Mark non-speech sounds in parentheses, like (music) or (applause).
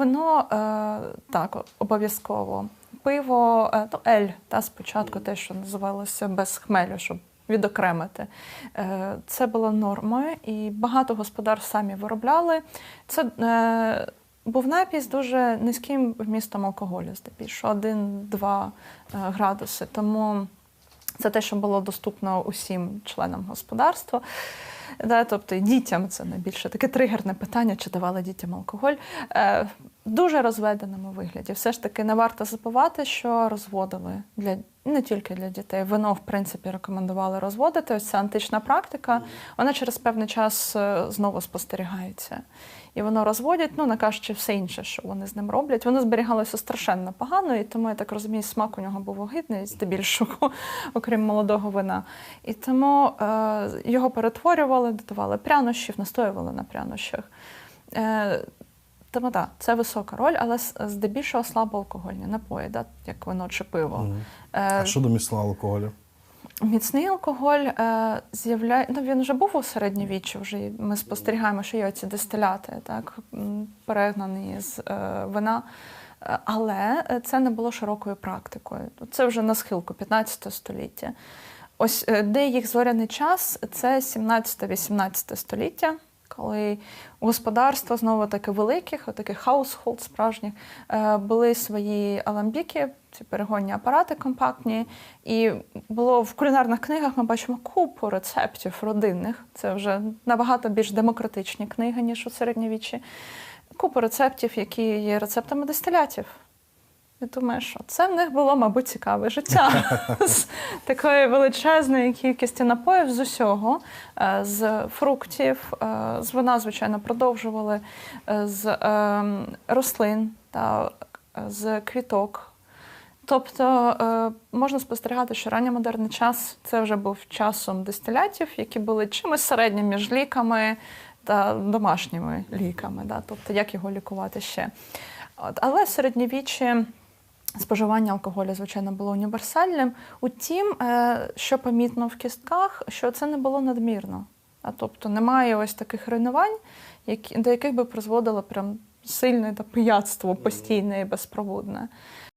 Вино е, так, обов'язково. Пиво, е, то ель, та спочатку те, що називалося без хмелю, щоб відокремити. Е, це було нормою, і багато господарств самі виробляли. Це був напій з дуже низьким вмістом алкоголю, здебільшого 1-2 е, градуси. Тому це те, що було доступно усім членам господарства. Да, тобто дітям це найбільше таке тригерне питання, чи давали дітям алкоголь. Е, дуже розведеному вигляді. Все ж таки не варто забувати, що розводили для не тільки для дітей. Вино, в принципі, рекомендували розводити. Ось ця антична практика, вона через певний час е, знову спостерігається. І воно розводять, ну не кажучи все інше, що вони з ним роблять. Воно зберігалося страшенно погано, і тому я так розумію, смак у нього був огидний, здебільшого, (laughs) окрім молодого вина. І тому е, його перетворювали, додавали прянощів, настоювали на прянощах. Е, тому так, це висока роль, але здебільшого слабоалкогольні напої, да, як вино чи пиво. Мгм. Е, А щодо міцного алкоголю? Міцний алкоголь е, з'являє. Ну, він вже був у середньовіччі, вже ми спостерігаємо, що є ці дистиляти, так, перегнані з е, вина. Е, Але це не було широкою практикою. Це вже на схилку 15 століття. Ось е, де їх зоряний час це 17-18 століття, коли господарства знову таки великих, таких хаусхолд справжніх, е, були свої аламбіки, ці перегонні апарати компактні. І було в кулінарних книгах ми бачимо купу рецептів родинних. Це вже набагато більш демократичні книги, ніж у середньовіччі. Купу рецептів, які є рецептами дистилятів. Я думаю, що це в них було, мабуть, цікаве життя (laughs) з такої величезної кількості напоїв з усього, Е, з фруктів, е, з вина, звичайно, продовжували, е, з рослин та з квіток. Тобто можна спостерігати, що ранньомодерний час це вже був часом дистилятів, які були чимось середнім між ліками та домашніми ліками. Да? Тобто, як його лікувати ще. От, але середньовіччя споживання алкоголю, звичайно, було універсальним. Утім, е, що помітно в кістках, що це не було надмірно. А тобто немає ось таких руйнувань, до яких би призводило прям сильне та пияцтво постійне і безпроводне.